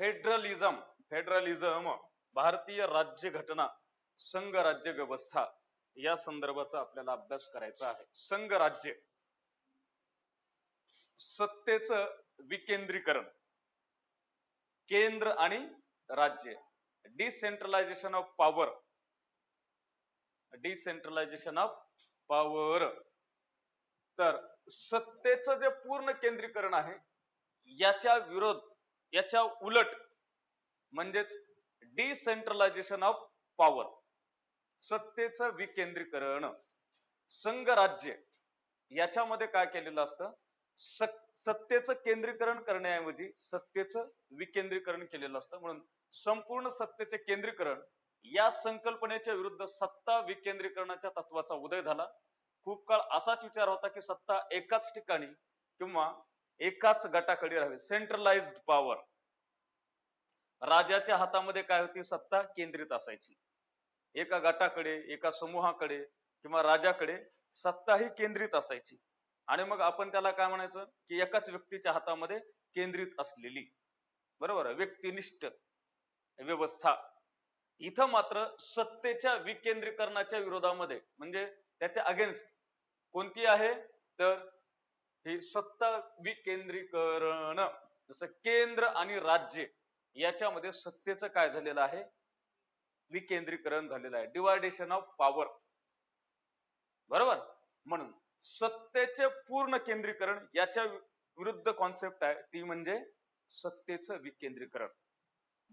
Federalism federalism भारतीय राज्य घटना संघ राज्य व्यवस्था या संदर्भाचा आपल्याला अभ्यास करायचा आहे. संघ राज्य. सत्तेच विकेंद्रीकरण. केंद्र आणि राज्य. Decentralisation of power decentralisation of power तर सत्तेचं जे पूर्ण केंद्रीकरण आहे याच्या विरोध याच्या उलट म्हणजेच डिसेंट्रलायझेशन ऑफ पॉवर सत्तेचं विकेंद्रीकरण संघ राज्य याच्यामध्ये काय केलेलं असतं? सत्तेचं केंद्रीकरण करण्याऐवजी सत्तेचं विकेंद्रीकरण केलेलं असतं. म्हणून संपूर्ण सत्तेचे केंद्रीकरण या संकल्पनेच्या विरुद्ध सत्ता विकेंद्रीकरणाच्या तत्वाचा उदय झाला. खूप काळ असाच विचार होता की सत्ता एकाच ठिकाणी किंवा एकाच गटाकडे राहावी. सेंट्रलाइज पॉवर राजाच्या हातामध्ये काय होती? सत्ता केंद्रित असायची. एका गटाकडे एका समूहाकडे किंवा राजाकडे सत्ता ही केंद्रित असायची. आणि मग आपण त्याला काय म्हणायचं? की एकाच व्यक्तीच्या हातामध्ये केंद्रित असलेली. बरोबर? व्यक्तिनिष्ठ व्यवस्था. इथं मात्र सत्तेच्या विकेंद्रीकरणाच्या विरोधामध्ये म्हणजे त्याच्या अगेन्स्ट कोणती आहे? तर हे सत्ता विकेंद्रीकरण. जसं केंद्र आणि राज्य याच्यामध्ये सत्तेचं काय झालेलं आहे? विकेंद्रीकरण झालेलं आहे. डिवायडेशन ऑफ पॉवर बरोबर? म्हणून सत्तेचे पूर्ण केंद्रीकरण याच्या विरुद्ध कॉन्सेप्ट आहे. ती म्हणजे सत्तेचं विकेंद्रीकरण.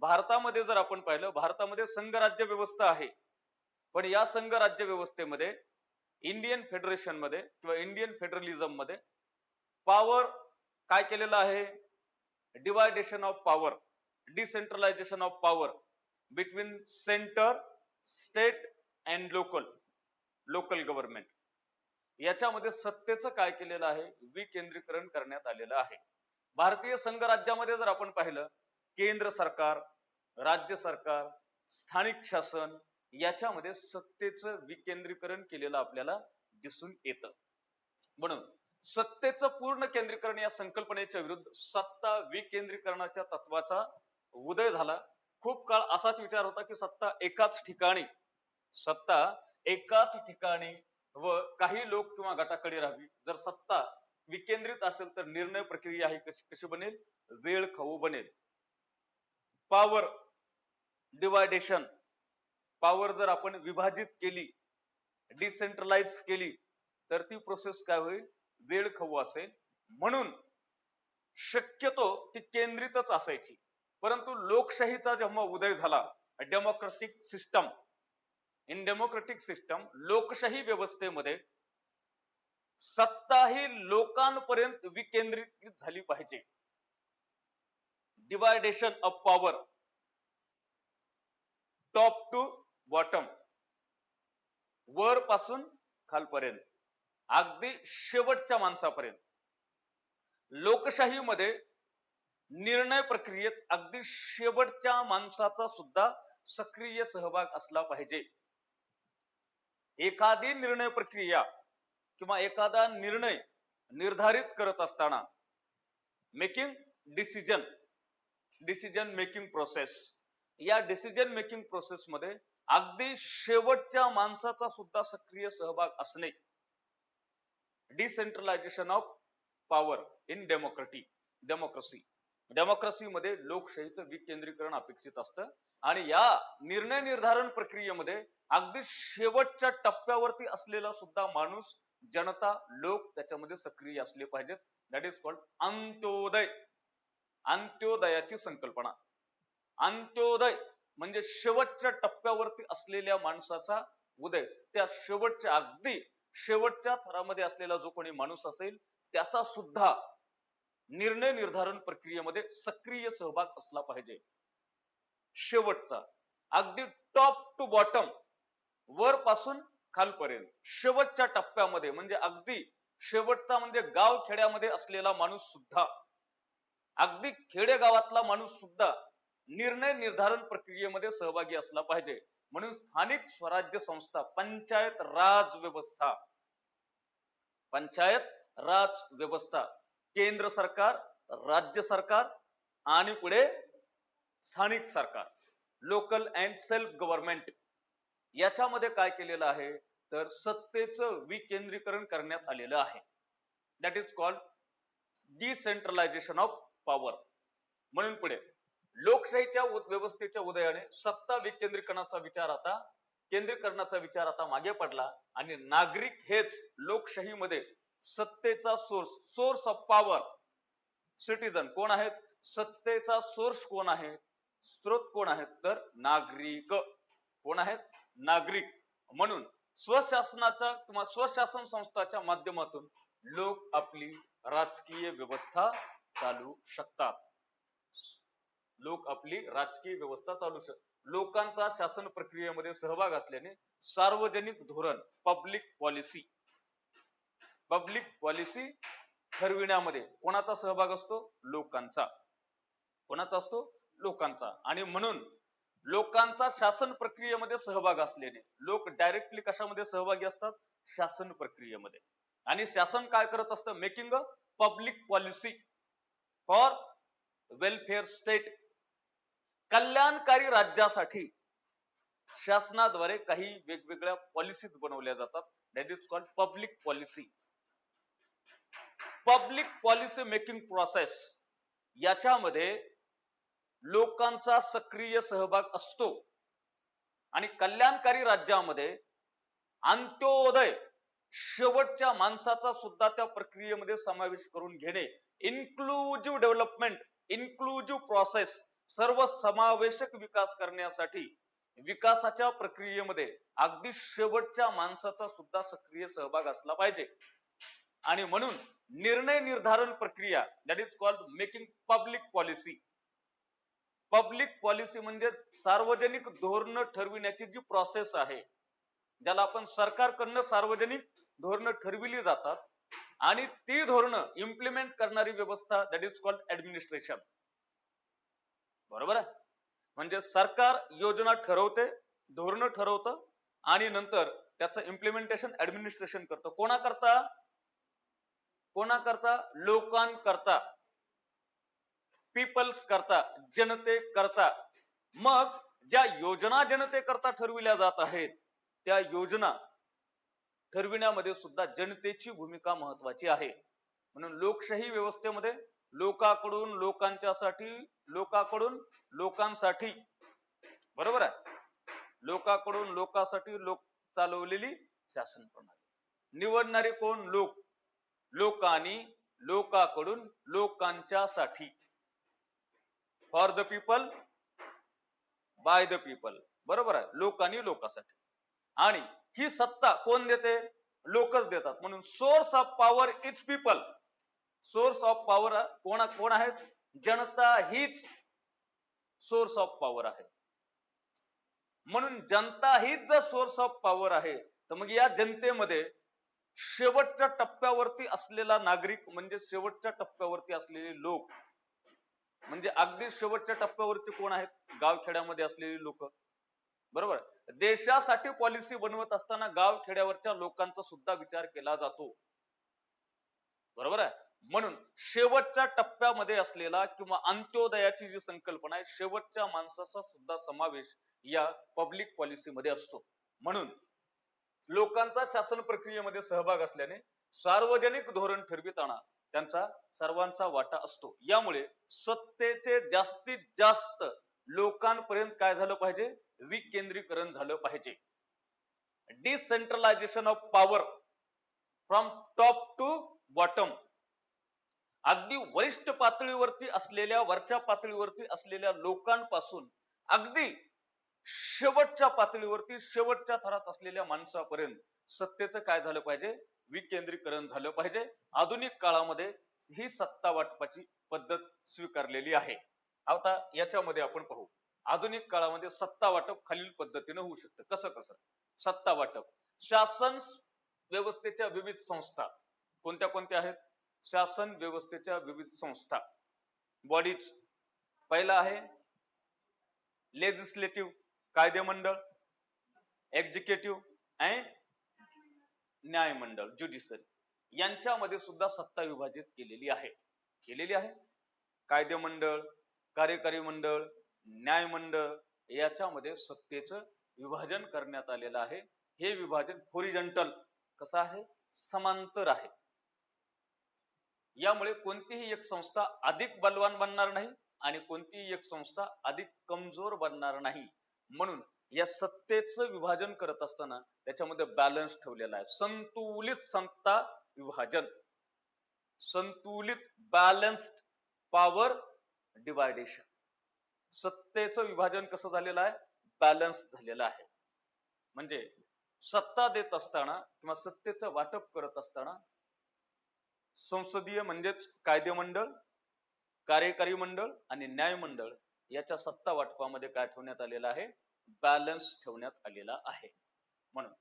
भारतामध्ये जर आपण पाहिलं भारतामध्ये संघराज्य व्यवस्था आहे. पण या संघ राज्य व्यवस्थेमध्ये इंडियन फेडरेशनमध्ये किंवा इंडियन फेडरलिझममध्ये पॉवर काय केलेलं आहे? Division of power decentralisation of power between centre state and local local government याच्यामध्ये सत्तेचं काय केलेलं आहे? विकेंद्रीकरण करण्यात आलेलं आहे. भारतीय संघ राज्यामध्ये जर आपण पाहिलं केंद्र सरकार राज्य सरकार स्थानिक शासन याच्यामध्ये सत्तेचं विकेंद्रीकरण केलेलं आपल्याला दिसून येतं. म्हणून सत्तेचं पूर्ण केंद्रीकरण या संकल्पनेच्या विरुद्ध सत्ता विकेंद्रीकरणाच्या तत्वाचा उदय झाला. खूप काळ असाच विचार होता की सत्ता एकाच ठिकाणी सत्ता एकाच ठिकाणी व काही लोक किंवा गटाकडे राहावी. जर सत्ता विकेंद्रित असेल तर निर्णय प्रक्रिया ही कशी कशी बनेल? वेळ खाऊ बनेल. पॉवर डिवायडेशन पॉवर जर आपण विभाजित केली डिसेंट्रलाइज केली तर ती प्रोसेस काय होईल? वेळ खाऊ असेल म्हणून शक्यतो ती केंद्रितच असायची. परंतु लोकशाहीचा जेव्हा उदय झाला democratic system in democratic system लोकशाही व्यवस्थेमध्ये सत्ता ही लोकांपर्यंत विकेंद्रित झाली पाहिजे. Division of power top to bottom वर पासून खालपर्यंत. अगदी शेवटच्या माणसापर्यंत. लोकशाहीमध्ये निर्णय प्रक्रियेत अगदी शेवटच्या माणसाचा सुद्धा सक्रिय सहभाग असला पाहिजे. एखादी निर्णय प्रक्रिया किंवा एखादा निर्णय निर्धारित करत असताना making decision decision making process या डिसिजन मेकिंग प्रोसेस मध्ये अगदी शेवटच्या माणसाचा सुद्धा सक्रिय सहभाग असणे decentralisation of power in democracy democracy democracy मध्ये लोकशाहीचं विकेंद्रीकरण अपेक्षित असतं आणि या निर्णय निर्धारण प्रक्रियेमध्ये अगदी शेवटच्या टप्प्यावरती असलेला सुद्धा माणूस जनता लोक त्याच्यामध्ये सक्रिय असले पाहिजेत. That is called Antyodaya. अंत्योदयाची संकल्पना. अंत्योदय म्हणजे शेवटच्या टप्प्यावरती असलेल्या माणसाचा उदय. त्या शेवटच्या अगदी शेवटच्या थरामध्ये असलेला जो कोणी माणूस असेल त्याचा सुद्धा निर्णय निर्धारण प्रक्रियेमध्ये सक्रिय सहभाग असला पाहिजे. शेवटचा अगदी टॉप टू बॉटम वर पासून खालपर्यंत शेवटच्या टप्प्यामध्ये म्हणजे अगदी शेवटचा म्हणजे गाव खेड्यामध्ये असलेला माणूस सुद्धा अगदी खेडेगावातला माणूस सुद्धा निर्णय निर्धारण प्रक्रियेमध्ये सहभागी असला पाहिजे. म्हणून स्थानिक स्वराज्य संस्था पंचायत राज व्यवस्था. पंचायत राज व्यवस्था. केंद्र सरकार राज्य सरकार आणि पुढे स्थानिक सरकार. लोकल अँड सेल्फ गव्हर्नमेंट याच्यामध्ये काय केलेलं आहे? तर सत्तेचं विकेंद्रीकरण करण्यात आलेलं आहे. That is called decentralisation of power म्हणून पुढे. लोकशाहीच्या व्यवस्थेच्या उदयाने सत्ता विकेंद्रीकरणाचा विचार आता केंद्रीकरणाचा विचार आता मागे पडला आणि नागरिक हेच लोकशाहीमध्ये सत्तेचा source source of power citizen कोण आहेत? सत्तेचा सोर्स कोण आहे? स्रोत कोण आहेत? तर नागरिक. कोण आहेत? नागरिक. म्हणून स्वशासनाच्या किंवा स्वशासन संस्थाच्या माध्यमातून लोक आपली राजकीय व्यवस्था चालू शकतात. लोक आपली राजकीय व्यवस्था चालू शकतात लोकांचा शासन प्रक्रियेमध्ये सहभाग असल्याने सार्वजनिक धोरण पब्लिक पॉलिसी पब्लिक पॉलिसी ठरविण्यामध्ये कोणाचा सहभाग असतो? लोकांचा. कोणाचा असतो? लोकांचा. आणि म्हणून लोकांचा शासन प्रक्रियेमध्ये सहभाग असल्याने लोक डायरेक्टली कशामध्ये सहभागी असतात? शासन प्रक्रियेमध्ये. आणि शासन काय करत असतं? Making a public policy for welfare state कल्याणकारी राज्यासाठी शासनाद्वारे काही वेगवेगळ्या पॉलिसीज बनवल्या जातात. That is called public policy public policy making process याच्यामध्ये लोकांचा सक्रिय सहभाग असतो. आणि कल्याणकारी राज्यामध्ये अंत्योदय शेवटच्या माणसाचा सुद्धा त्या प्रक्रियेमध्ये समावेश करून घेणे इन्क्लुझिव्ह डेव्हलपमेंट इन्क्लुझिव्ह प्रोसेस सर्व समावेशक विकास करण्यासाठी विकासाच्या प्रक्रियेमध्ये अगदी शेवटच्या माणसाचा सुद्धा सक्रिय सहभाग असला पाहिजे. आणि म्हणून निर्णय निर्धारण प्रक्रिया that is called making public policy public policy म्हणजे सार्वजनिक धोरण ठरविण्याची जी प्रोसेस आहे ज्याला आपण सरकारकडनं सार्वजनिक धोरणं ठरविली जातात आणि ती धोरणं इम्प्लिमेंट करणारी व्यवस्था दॅट इज कॉल्ड ऍडमिनिस्ट्रेशन बरोबर आहे? म्हणजे सरकार योजना ठरवते धोरणं ठरवतं आणि नंतर त्याचं इम्प्लिमेंटेशन ऍडमिनिस्ट्रेशन करतं. कोणाकरता? कोणाकरता? लोकांकरता. पीपल्स करता जनते करता. मग ज्या योजना जनतेकरता ठरविल्या जात आहेत त्या योजना ठरविण्यामध्ये सुद्धा जनतेची भूमिका महत्वाची आहे. म्हणून लोकशाही व्यवस्थेमध्ये लोकांकडून लोकांच्यासाठी लोकांकडून लोकांसाठी. बरोबर आहे? लोकांकडून लोकांसाठी लोक चालवलेली शासन प्रणाली. निवडणारे कोण? लोक. लोकांनी लोकांकडून लोकांच्यासाठी. For the people by the people बरोबर आहे? लोकांनी लोकांसाठी. आणि ही सत्ता कोण देते? लोकच देतात. म्हणून source of power is people source of power कोण कोण आहेत? जनता हीच सोर्स ऑफ पॉवर आहे. म्हणून जनता हीच जर सोर्स ऑफ पॉवर आहे तर मग या जनतेमध्ये शेवटच्या टप्प्यावरती असलेला नागरिक म्हणजे शेवटच्या टप्प्यावरती असलेले लोक म्हणजे अगदी शेवटच्या टप्प्यावरती कोण आहेत? गावखेड्यामध्ये असलेली लोक. बरोबर? देशासाठी पॉलिसी बनवत असताना गावखेड्यावरच्या लोकांचा सुद्धा विचार केला जातो. बरोबर आहे? म्हणून शेवटच्या टप्प्यामध्ये असलेला किंवा अंत्योदयाची जी संकल्पना आहे शेवटच्या माणसाचा सुद्धा समावेश या पब्लिक पॉलिसी मध्ये असतो. म्हणून लोकांचा शासन प्रक्रियेमध्ये सहभाग असल्याने सार्वजनिक धोरण ठरविताना त्यांचा सर्वांचा वाटा असतो. यामुळे सत्तेचे जास्तीत जास्त लोकांपर्यंत काय झालं पाहिजे? विकेंद्रीकरण झालं पाहिजे. Decentralisation of power from top to bottom अगदी वरिष्ठ पातळीवरती असलेल्या वरच्या पातळीवरती असलेल्या लोकांपासून अगदी शेवटच्या पातळीवरती शेवटच्या थरात असलेल्या माणसापर्यंत सत्तेचं काय झालं पाहिजे? विकेंद्रीकरण झालं पाहिजे. आधुनिक काळामध्ये ही सत्ता वाटपाची पद्धत स्वीकारलेली आहे. आता याच्यामध्ये आपण पाहू. आधुनिक काळामध्ये सत्ता वाटप खालील पद्धतीने होऊ शकतं. कसं कसं? सत्ता वाटप. शासन व्यवस्थेच्या विविध संस्था कोणत्या कोणत्या आहेत? शासन व्यवस्थेच्या विविध संस्था. बॉडीज पहिला आहे लेजिस्लेटिव्ह कायदेमंडळ एक्झिक्युटिव्ह अँड न्यायमंडळ ज्युडिशरी यांच्यामध्ये सुद्धा सत्ता विभाजित केलेली आहे. केलेली आहे. कायदेमंडळ कार्यकारी मंडळ न्यायमंडळ याच्यामध्ये सत्तेचं विभाजन करण्यात आलेलं आहे. हे विभाजन होरिजंटल कसं आहे? समांतर आहे. यामुळे कोणतीही एक संस्था अधिक बलवान बनणार नाही आणि कोणतीही एक संस्था अधिक कमजोर बनणार नाही. म्हणून या सत्तेचं विभाजन करत असताना त्याच्यामध्ये बॅलन्स ठेवलेला आहे. संतुलित सत्ता विभाजन. संतुलित बॅलन्स्ड पॉवर डिवायडेशन सत्तेचं विभाजन कसं झालेलं आहे? बॅलन्स झालेलं आहे. म्हणजे सत्ता देत असताना किंवा सत्तेचं वाटप करत असताना संसदीय म्हणजेच कायदेमंडळ कार्यकारी मंडळ आणि न्यायमंडळ याच्या सत्ता वाटपामध्ये काय ठेवण्यात आलेलं आहे? बॅलन्स ठेवण्यात आलेला आहे. म्हणून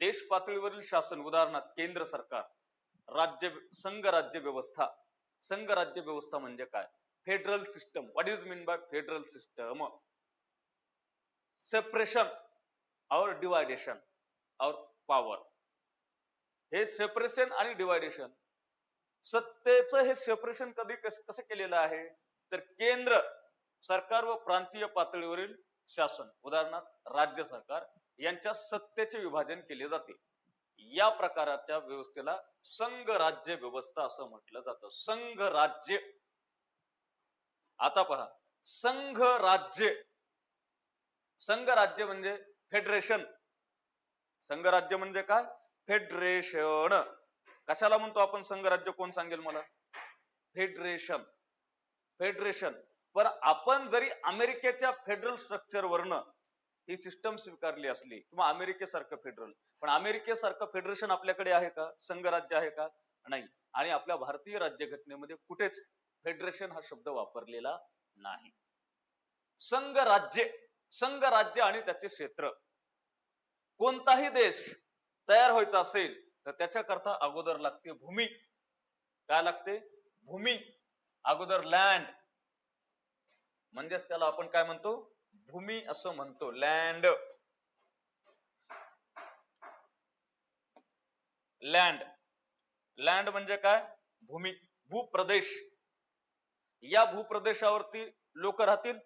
देश पातळीवरील शासन उदाहरणार्थ केंद्र सरकार राज्य संघ राज्य व्यवस्था संघ राज्य व्यवस्था म्हणजे काय? Federal system what is mean by federal system separation और डिवायडेशन और पॉवर हे सेपरेशन आणि डिवायडेशन सत्तेचं हे सेपरेशन कधी कस- कसं केलेलं आहे? तर केंद्र सरकार व प्रांतीय पातळीवरील शासन उदाहरणार्थ राज्य सरकार यांच्या सत्तेचे विभाजन केले जाते. या प्रकाराच्या व्यवस्थेला संघ राज्य व्यवस्था असं म्हटलं जातं. संघ राज्य. आता पहा संघ राज्य. संघ राज्य म्हणजे फेडरेशन संघ राज्य म्हणजे काय? फेडरेशन कशाला म्हणतो आपण संघ राज्य कोण सांगेल मला? फेडरेशन. फेडरेशन. पण आपण जरी अमेरिकेच्या फेडरल स्ट्रक्चर वरनं ही सिस्टम स्वीकारली असली किंवा अमेरिकेसारखं फेडरल पण अमेरिकेसारखं फेडरेशन आपल्याकडे आहे का? संघ राज्य आहे का? नाही. आणि आपल्या भारतीय राज्यघटनेमध्ये कुठेच फेडरेशन हा शब्द वापरलेला नाही. संघ राज्य संघ राज्य आणि त्याचे क्षेत्र. कोणताही देश तयार व्हायचा असेल तर त्याच्याकरता अगोदर लागते भूमी. काय लागते? भूमी. अगोदर लँड म्हणजेच त्याला आपण काय म्हणतो? भूमी असं म्हणतो. लँड लँड लँड म्हणजे काय? भूमी. भूप्रदेश. या भूप्रदेशावरती लोक राहतील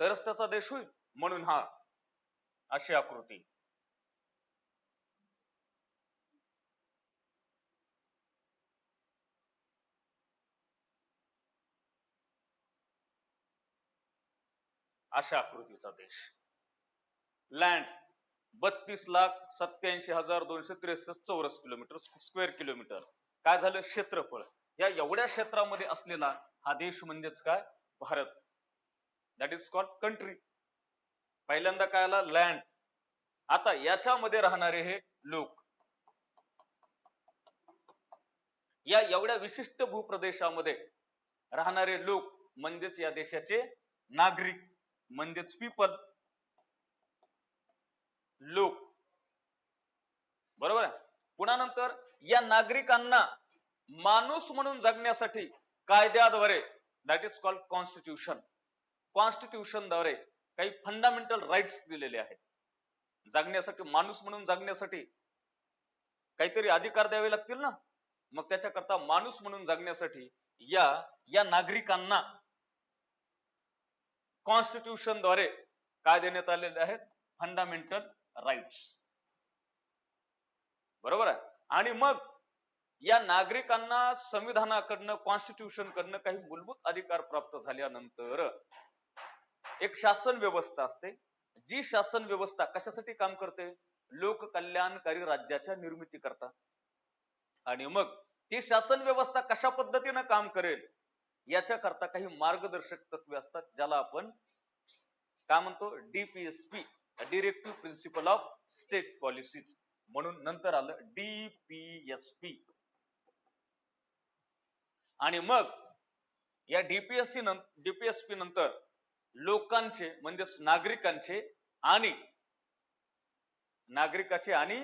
तरच त्याचा देश होईल म्हणून हा अशी आकृती. अशा आकृतीचा देश. लँड बत्तीस लाख सत्याऐंशी हजार दोनशे त्रेसष्ट चौरस किलोमीटर स्क्वेअर किलोमीटर. काय झालं? क्षेत्रफळ. या एवढ्या क्षेत्रामध्ये असलेला हा देश म्हणजेच काय? Bharat. That is called country पहिल्यांदा काय आला? लँड आता याच्यामध्ये राहणारे हे लोक. या एवढ्या विशिष्ट भूप्रदेशामध्ये राहणारे लोक म्हणजेच या देशाचे नागरिक. म्हणजेच पीपल लोक. बरोबर आहे? पुन्हा नंतर या नागरिकांना माणूस म्हणून जगण्यासाठी कायद्याद्वारे दॅट इज कॉल्ड कॉन्स्टिट्यूशन कॉन्स्टिट्यूशनद्वारे काही फंडामेंटल राईट्स दिलेले आहेत. जगण्यासाठी माणूस म्हणून जगण्यासाठी काहीतरी अधिकार द्यावे लागतील ना? मग त्याच्याकरता माणूस म्हणून जगण्यासाठी या या नागरिकांना कॉन्स्टिट्यूशनद्वारे काय देण्यात आलेले आहेत? फंडामेंटल राईट्स बरोबर आहे? आणि मग या नागरिकांना संविधानाकडनं कॉन्स्टिट्यूशन कडनं काही मूलभूत अधिकार प्राप्त झाल्यानंतर एक शासन व्यवस्था असते. जी शासन व्यवस्था कशासाठी काम करते? लोक कल्याणकारी राज्याच्या निर्मिती करता आणि मग ती शासन व्यवस्था कशा पद्धतीनं काम करेल? याच्या करता काही मार्गदर्शक तत्वे असतात ज्याला आपण काय म्हणतो? DPSP directive principle of state policies म्हणून नंतर आलं डीपीएसपी आणि मग या डीपीएससी डीपीएसपी नंतर लोकांचे म्हणजेच नागरिकांचे आणि नागरिकाचे आणि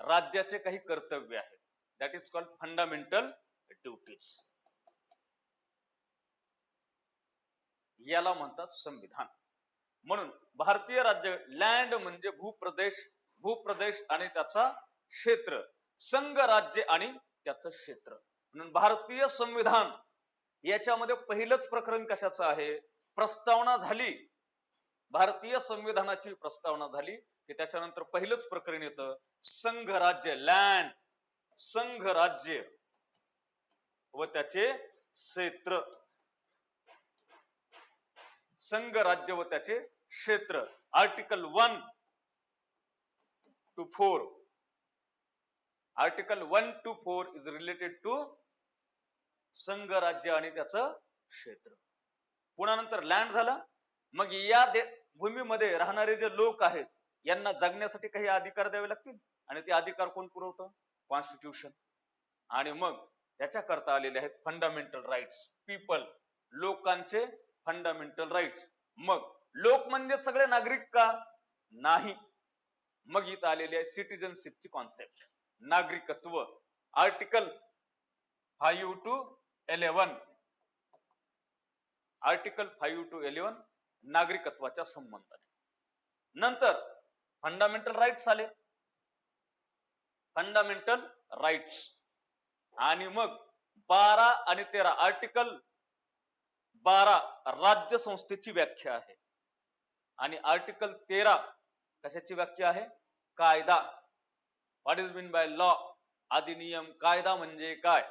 राज्याचे काही कर्तव्य आहेत. That is called fundamental duties याला म्हणतात संविधान. म्हणून भारतीय राज्य लँड म्हणजे भूप्रदेश भूप्रदेश आणि त्याचा क्षेत्र संघ राज्य आणि त्याचं क्षेत्र. म्हणून भारतीय संविधान याच्यामध्ये पहिलंच प्रकरण कशाचं आहे? प्रस्तावना झाली. भारतीय संविधानाची प्रस्तावना झाली की त्याच्यानंतर पहिलंच प्रकरण येतं संघ राज्य लँड संघ राज्य व त्याचे क्षेत्र. संघ राज्य व त्याचे क्षेत्र. Article one two four article one two four is related to संघ राज्य आणि त्याचं क्षेत्र. पुन्हा नंतर लँड झाला. मग या भूमीमध्ये राहणारे जे लोक आहेत यांना जगण्यासाठी काही अधिकार द्यावे लागतील? आणि ते अधिकार कोण पुरवतं? कॉन्स्टिट्यूशन आणि मग त्याच्याकरता आलेले आहेत फंडामेंटल राईट्स पीपल लोकांचे फंडामेंटल राईट्स मग लोक म्हणजे सगळे नागरिक का? नाही. मग इथं आलेली आहे सिटिझनशिपची कॉन्सेप्ट नागरिकत्व. Article five to eleven article five to eleven नागरिकत्वाच्या संबंधाने. नंतर फंडामेंटल राईट्स आले. फंडामेंटल राईट्स आणि मग बारा आणि तेरा. आर्टिकल बारा राज्य संस्थेची व्याख्या आहे. आणि आर्टिकल तेरा कशाची व्याख्या आहे? कायदा. What is mean by law अधिनियम. कायदा म्हणजे काय?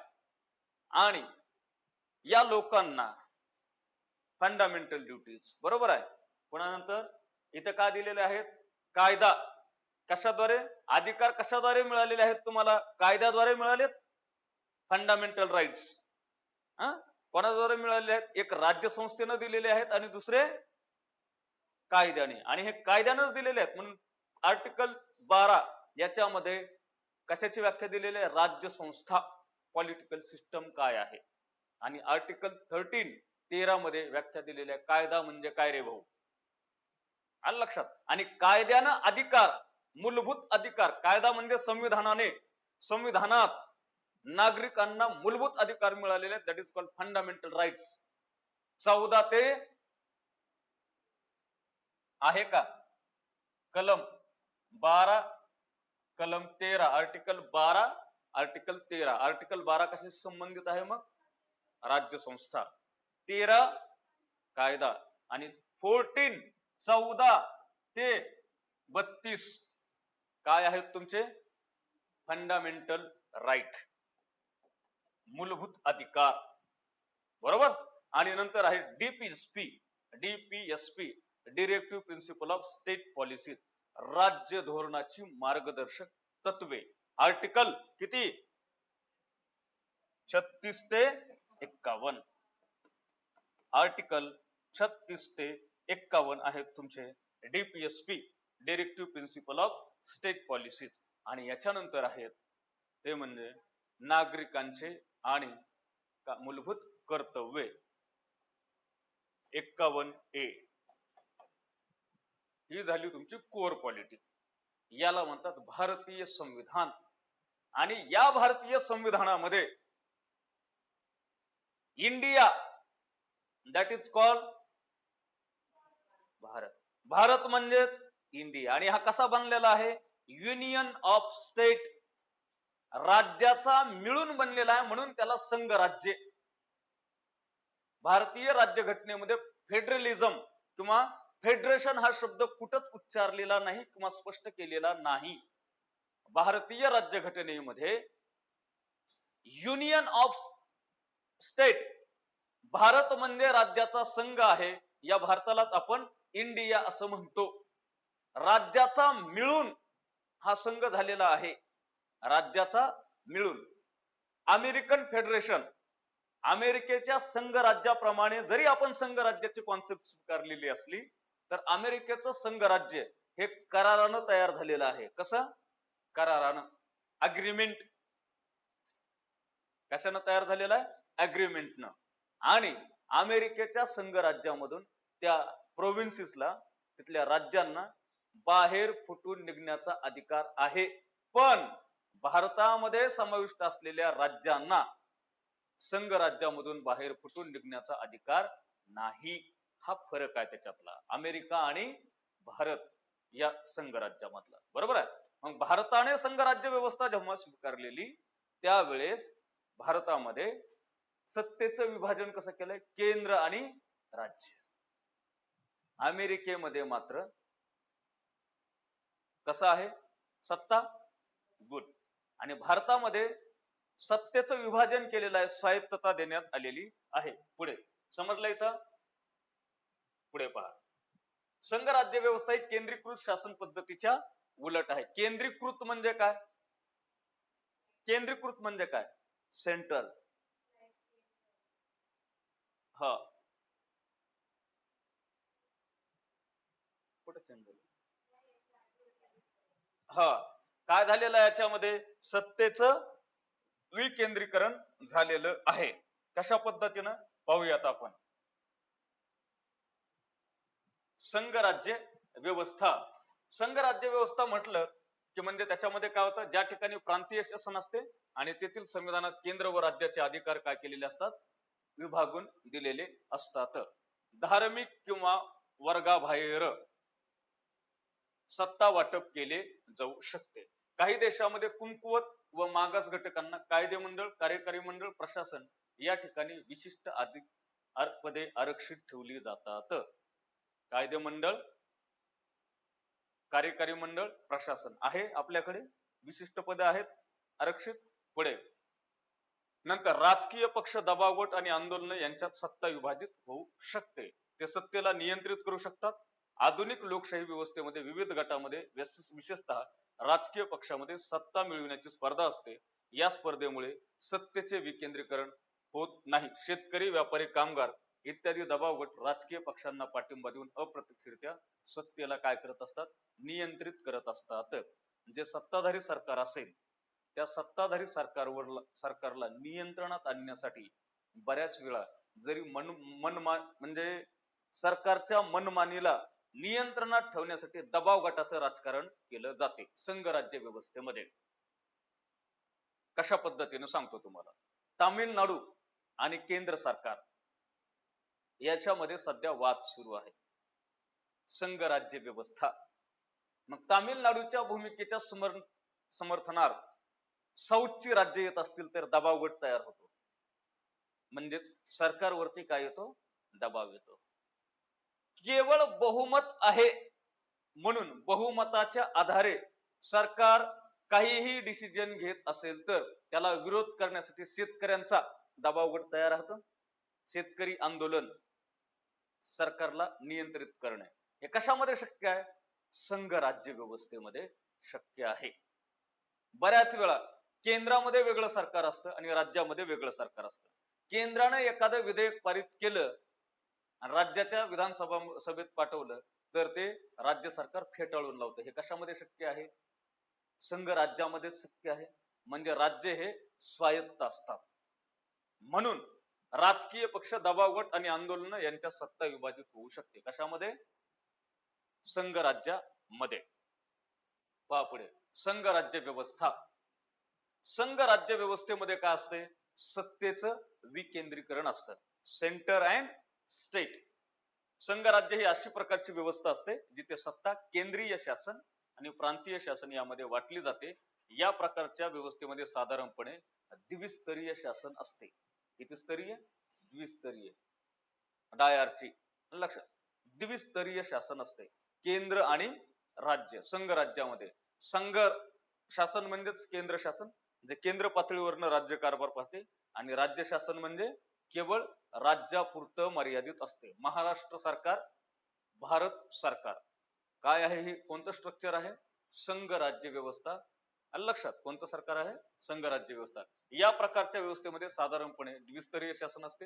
आणि या लोकांना फंडामेंटल ड्युटीज बरोबर आहे? पुन्हा नंतर इथं का दिलेले आहेत? कायदा. कशाद्वारे? अधिकार कशाद्वारे मिळालेले आहेत तुम्हाला? कायद्याद्वारे मिळालेत? फंडामेंटल राईट्स कोणाद्वारे मिळाले आहेत? एक राज्य संस्थेनं दिलेले आहेत आणि दुसरे कायद्याने. आणि हे कायद्यानंच दिलेले आहेत. म्हणून आर्टिकल बारा याच्यामध्ये कशाची व्याख्या दिलेली आहे? राज्य संस्था पॉलिटिकल सिस्टम काय आहे? आणि आर्टिकल थर्टीन तेरा मध्ये व्याख्या दिलेली आहे. कायदा म्हणजे काय रे भाऊ? आलं लक्षात? आणि कायद्यानं अधिकार मूलभूत अधिकार कायदा म्हणजे संविधानाने संविधानात नागरिकांना मूलभूत अधिकार मिळालेले आहेत. That is called fundamental rights चौदा ते आहे का? कलम बारा कलम तेरा आर्टिकल बारा आर्टिकल तेरा. आर्टिकल बारा कशी संबंधित आहे मग? राज्य संस्था. तेरा कायदा आणि फोर्टीन चौदा ते बत्तीस काय आहेत तुमचे? फंडामेंटल राईट मूलभूत अधिकार. बरोबर? आणि नंतर आहे DPSP DPSP directive principle of state policy राज्य धोरणाची मार्गदर्शक तत्वे. आर्टिकल किती? छत्तीस ते एक्कावन्न. आर्टिकल छत्तीस ते एक्कावन्न आहेत तुमचे. DPSP directive principle of state policies आणि याच्यानंतर आहेत ते म्हणजे नागरिकांचे आणि मूलभूत कर्तव्ये. एक्कावन्न ए. ही झाली तुमची कोर पॉलिटी याला म्हणतात भारतीय संविधान. आणि या भारतीय संविधानामध्ये India that is called Bharat. Bharat म्हणजेच इंडिया. आणि हा कसा बनलेला आहे? युनियन ऑफ स्टेट राज्याचा मिळून बनलेला आहे म्हणून त्याला संघ राज्य. भारतीय राज्यघटनेमध्ये फेडरलिझम किंवा फेडरेशन हा शब्द कुठंच उच्चारलेला नाही किंवा स्पष्ट केलेला नाही. भारतीय राज्यघटनेमध्ये युनियन ऑफ स्टेट भारत म्हणजे राज्याचा संघ आहे. या भारतालाच आपण इंडिया असं म्हणतो. राज्याचा मिळून हा संघ झालेला आहे. राज्याचा मिळून. अमेरिकन फेडरेशन अमेरिकेच्या संघ राज्याप्रमाणे जरी आपण संघ राज्याची कॉन्सेप्ट स्वीकारलेली असली तर अमेरिकेचं संघ राज्य हे करारानं तयार झालेलं आहे. कसं? करारानं. अग्रीमेंट कशानं तयार झालेलं आहे? अग्रीमेंटनं आणि अमेरिकेच्या संघ राज्यामधून त्या प्रोव्हिन्सिसला तिथल्या राज्यांना बाहेर फुटून निघण्याचा अधिकार आहे. पण भारतामध्ये समाविष्ट असलेल्या राज्यांना संघ राज्यामधून बाहेर फुटून निघण्याचा अधिकार नाही. हा फरक आहे त्याच्यातला. अमेरिका आणि भारत या संघ राज्यामधला. बरोबर आहे? मग भारताने संघ राज्य व्यवस्था जेव्हा स्वीकारलेली त्यावेळेस भारतामध्ये सत्तेचं विभाजन कसं केलंय? केंद्र आणि राज्य. अमेरिकेमध्ये मात्र कसं आहे? सत्ता आणि भारतामध्ये सत्तेचं विभाजन केलेलं आहे स्वायत्तता देण्यात आलेली आहे. पुढे समजलं इथं? पुढे पहा. संघ राज्य व्यवस्था ही केंद्रीकृत शासन पद्धतीच्या उलट आहे. केंद्रीकृत म्हणजे काय? केंद्रीकृत म्हणजे काय? सेंट्रल. हा. कुठे change झालं? हा. काय झालेलं आहे याच्यामध्ये? सत्तेचं विकेंद्रीकरण झालेलं आहे. कशा पद्धतीनं? पाहूयात आपण. संघराज्य व्यवस्था. संघराज्य व्यवस्था म्हटलं की म्हणजे त्याच्यामध्ये काय होतं? ज्या ठिकाणी प्रांतीय शासन असते आणि तेथील संविधानात केंद्र व राज्याचे अधिकार काय केलेले असतात? विभागून दिलेले असतात. धार्मिक किंवा वर्गाबाहेर सत्ता वाटप केले जाऊ शकते. काही देशामध्ये कुंकुवत व मागास घटकांना कायदे मंडळ कार्यकारी मंडळ प्रशासन या ठिकाणी विशिष्ट अधिक पदे आरक्षित ठेवली जातात. कायदे मंडळ कार्यकारी मंडळ प्रशासन आहे आपल्याकडे? विशिष्ट पदे आहेत? आरक्षित? पुढे. नंतर राजकीय पक्ष दबावगट आणि आंदोलन यांच्यात सत्ता विभाजित होऊ शकते. ते सत्तेला नियंत्रित करू शकतात. आधुनिक लोकशाही व्यवस्थेमध्ये विविध गटामध्ये विशेषतः राजकीय पक्षामध्ये सत्ता मिळविण्याची स्पर्धा असते. या स्पर्धेमुळे सत्तेचे विकेंद्रीकरण होत नाही. शेतकरी व्यापारी कामगार इत्यादी दबाव गट राजकीय पक्षांना पाठिंबा देऊन अप्रत्यक्षरित्या सत्तेला काय करत असतात? नियंत्रित करत असतात. जे सत्ताधारी सरकार असेल त्या सत्ताधारी सरकारवर सरकारला नियंत्रणात आणण्यासाठी बऱ्याच वेळा जरी मन मनमा म्हणजे सरकारच्या मनमानीला नियंत्रणात ठेवण्यासाठी दबाव गटाचं राजकारण केलं जाते संघ राज्य व्यवस्थेमध्ये. कशा पद्धतीनं सांगतो तुम्हाला? तामिळनाडू आणि केंद्र सरकार याच्यामध्ये सध्या वाद सुरू आहे. संघराज्य व्यवस्था. मग तामिळनाडूच्या भूमिकेच्या समर समर्थनार्थ साऊथची राज्य येत असतील तर दबाव गट तयार होतो. म्हणजेच सरकारवरती काय येतो? दबाव येतो. केवळ बहुमत आहे म्हणून बहुमताच्या आधारे सरकार काहीही डिसिजन घेत असेल तर त्याला विरोध करण्यासाठी शेतकऱ्यांचा दबाव गट तयार होतो शेतकरी आंदोलन सरकारला नियंत्रित करणे हे कशामध्ये शक्य आहे? संघ राज्य व्यवस्थेमध्ये शक्य आहे. बऱ्याच वेळा केंद्रामध्ये वेगळं सरकार असतं आणि राज्यामध्ये वेगळं सरकार असतं. केंद्राने एखादं विधेयक पारित केलं आणि राज्याच्या विधानसभा सभेत पाठवलं तर ते राज्य सरकार फेटाळून लावतं. हे कशामध्ये शक्य आहे? संघ राज्यामध्ये शक्य आहे? म्हणजे राज्य हे स्वायत्त असतात. म्हणून राजकीय पक्ष दबावगट आणि आंदोलन यांच्या सत्ता विभाजित होऊ शकते. कशामध्ये? संघ राज्यामध्ये. पहा पुढे. संघ राज्य व्यवस्था. संघ राज्य व्यवस्थेमध्ये काय असते सत्तेचं विकेंद्रीकरण असतं. Centre and state. संघ राज्य ही अशी प्रकारची व्यवस्था असते जिथे सत्ता केंद्रीय शासन आणि प्रांतीय शासन यामध्ये वाटली जाते. या प्रकारच्या व्यवस्थेमध्ये साधारणपणे द्विस्तरीय शासन असते. किती स्तरीय द्विस्तरीय. डायआरची. लक्षात. द्विस्तरीय शासन असते. केंद्र आणि राज्य संघ राज्यामध्ये संघ शासन म्हणजेच केंद्र शासन जे केंद्र पातळीवरनं राज्य कारभार पाहते आणि राज्य शासन म्हणजे केवळ राज्यापुरतं मर्यादित असते. महाराष्ट्र सरकार भारत सरकार. काय आहे हे कोणतं स्ट्रक्चर आहे? संघ राज्य व्यवस्था. लक्षात कोणतं सरकार आहे? संघ राज्य व्यवस्था. या प्रकारच्या व्यवस्थेमध्ये साधारणपणे द्विस्तरीय शासन असते.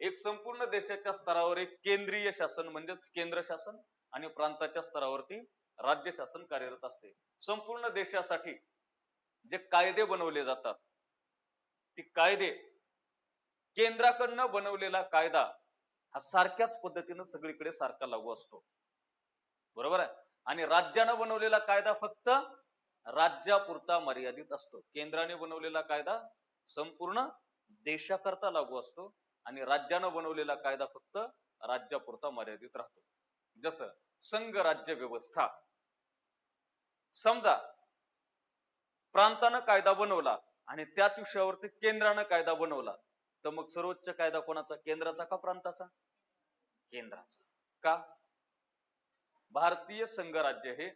एक संपूर्ण देशाच्या स्तरावर एक केंद्रीय शासन म्हणजेच केंद्र शासन आणि प्रांताच्या स्तरावरती राज्य शासन कार्यरत असते. संपूर्ण देशासाठी जे कायदे बनवले जातात ते कायदे केंद्राकडनं बनवलेला कायदा हा सारख्याच पद्धतीनं सगळीकडे सारखा लागू असतो. बरोबर आहे? आणि राज्यानं बनवलेला कायदा फक्त राज्यापुरता मर्यादित असतो. केंद्राने बनवलेला कायदा संपूर्ण देशाकरता लागू असतो आणि राज्यानं बनवलेला कायदा फक्त राज्यापुरता मर्यादित राहतो. जसं संघ राज्य व्यवस्था. समजा प्रांतानं कायदा बनवला आणि त्याच विषयावरती केंद्रानं कायदा बनवला. तर मग सर्वोच्च कायदा कोणाचा? केंद्राचा का प्रांताचा? केंद्राचा. का? भारतीय संघराज्य हे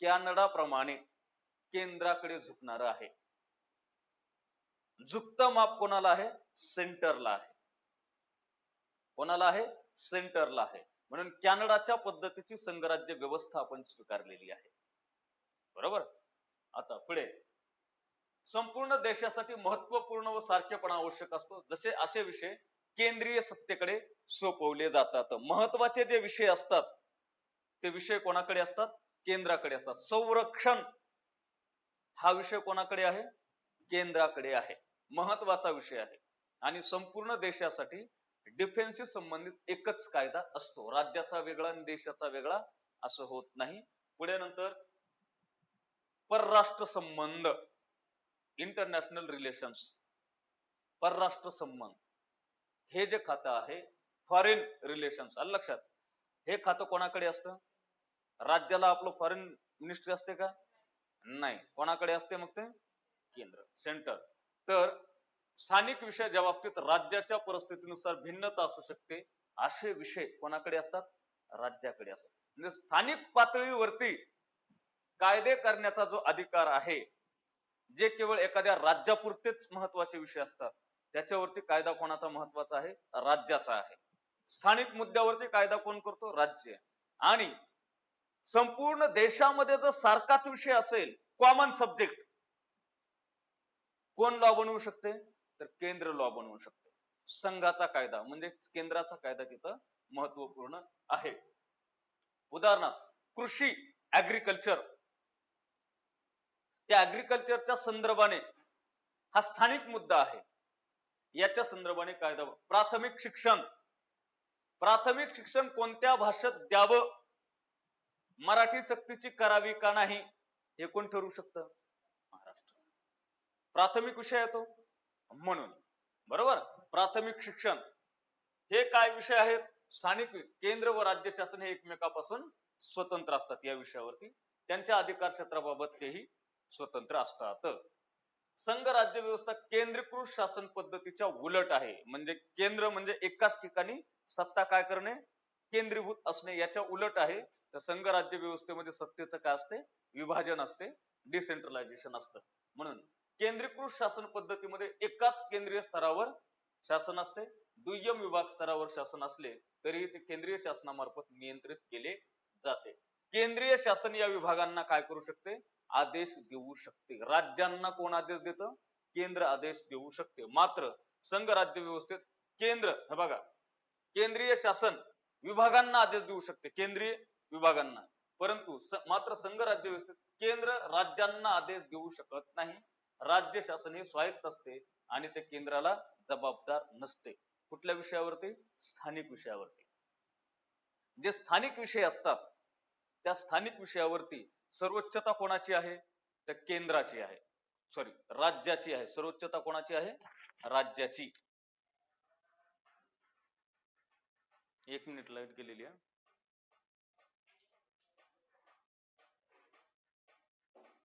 कॅनडा प्रमाणे केंद्राकडे झुकणार आहे. झुकतं माप कोणाला आहे? सेंटरला आहे. कोणाला आहे? सेंटरला आहे. म्हणून कॅनडाच्या पद्धतीची संघराज्य व्यवस्था आपण स्वीकारलेली आहे. बरोबर? आता पुढे. संपूर्ण देशासाठी महत्त्वपूर्ण व सारखेपणा आवश्यक असतो. जसे असे विषय केंद्रीय सत्तेकडे सोपवले जातात. महत्त्वाचे जे विषय असतात ते विषय कोणाकडे असतात? केंद्राकडे असतात. संरक्षण हा विषय कोणाकडे आहे? केंद्राकडे आहे. महत्त्वाचा विषय आहे. आणि संपूर्ण देशासाठी डिफेन्सशी संबंधित एकच कायदा असतो. राज्याचा वेगळा आणि देशाचा वेगळा असं होत नाही. पुढे नंतर परराष्ट्र संबंध इंटरनॅशनल रिलेशन्स परराष्ट्र संबंध हे जे खातं आहे फॉरेन रिलेशन्स आलं लक्षात? हे खातं कोणाकडे असतं? राज्याला आपलं फॉरेन मिनिस्ट्री असते का? नाही. कोणाकडे असते मग ते? केंद्र सेंटर तर स्थानिक विषयाच्या बाबतीत राज्याच्या परिस्थितीनुसार भिन्नता असू शकते. असे विषय कोणाकडे असतात? राज्याकडे असतात. म्हणजे स्थानिक पातळीवरती कायदे करण्याचा जो अधिकार आहे जे केवळ एखाद्या राज्यापुरतेच महत्त्वाचे विषय असतात त्याच्यावरती कायदा कोणाचा महत्त्वाचा आहे? राज्याचा आहे. स्थानिक मुद्द्यावरती कायदा कोण करतो? राज्य. आणि संपूर्ण देशामध्ये जर सारखाच विषय असेल कॉमन सब्जेक्ट कोण लॉ बनवू शकते? तर केंद्र लॉ बनवू शकते. संघाचा कायदा म्हणजे केंद्राचा कायदा तिथं महत्त्वपूर्ण आहे. उदाहरणार्थ कृषी ऍग्रिकल्चर त्या ऍग्रीकल्चरच्या संदर्भाने हा स्थानिक मुद्दा आहे. याच्या संदर्भाने कायदा प्राथमिक शिक्षण. प्राथमिक शिक्षण कोणत्या भाषेत द्यावं? मराठी सक्तीची करावी का नाही? हे कोण ठरवू शकतं? महाराष्ट्र. प्राथमिक विषय येतो म्हणून. बरोबर? प्राथमिक शिक्षण. हे काय विषय आहेत? स्थानिक केंद्र व राज्य शासन हे एकमेकापासून स्वतंत्र असतात या विषयावरती. त्यांच्या अधिकार क्षेत्राबाबत तेही स्वतंत्र असतात. संघ राज्य व्यवस्था केंद्रीकृत शासन पद्धतीच्या उलट आहे. म्हणजे केंद्र म्हणजे एकाच ठिकाणी सत्ता काय करणे? केंद्रीभूत असणे याच्या उलट आहे. तर संघ राज्य व्यवस्थेमध्ये सत्तेचं काय असते? विभाजन असते. डिसेंट्रलायझेशन असतं. म्हणून केंद्रीकृत शासन पद्धतीमध्ये एकाच केंद्रीय स्तरावर शासन असते. दुय्यम विभाग स्तरावर शासन असले तरी ते केंद्रीय शासनामार्फत नियंत्रित केले जाते. केंद्रीय शासन या विभागांना काय करू शकते? आदेश देऊ शकते. राज्यांना कोण आदेश देत? केंद्र आदेश देऊ शकते. मात्र संघ राज्य व्यवस्थेत केंद्र हे बघा केंद्रीय शासन विभागांना आदेश देऊ शकते. केंद्रीय विभागांना. परंतु मात्र संघ राज्य व्यवस्थेत केंद्र राज्यांना आदेश देऊ शकत नाही. राज्य शासन हे स्वायत्त असते आणि ते केंद्राला जबाबदार नसते. कुठल्या विषयावरती? स्थानिक विषयावरती. जे स्थानिक विषय असतात त्या स्थानिक विषयावरती सर्वोच्चता कोणाची आहे? तर केंद्राची आहे. सॉरी राज्याची आहे. सर्वोच्चता कोणाची आहे? राज्याची. एक मिनिट लाइट गेलेली आहे.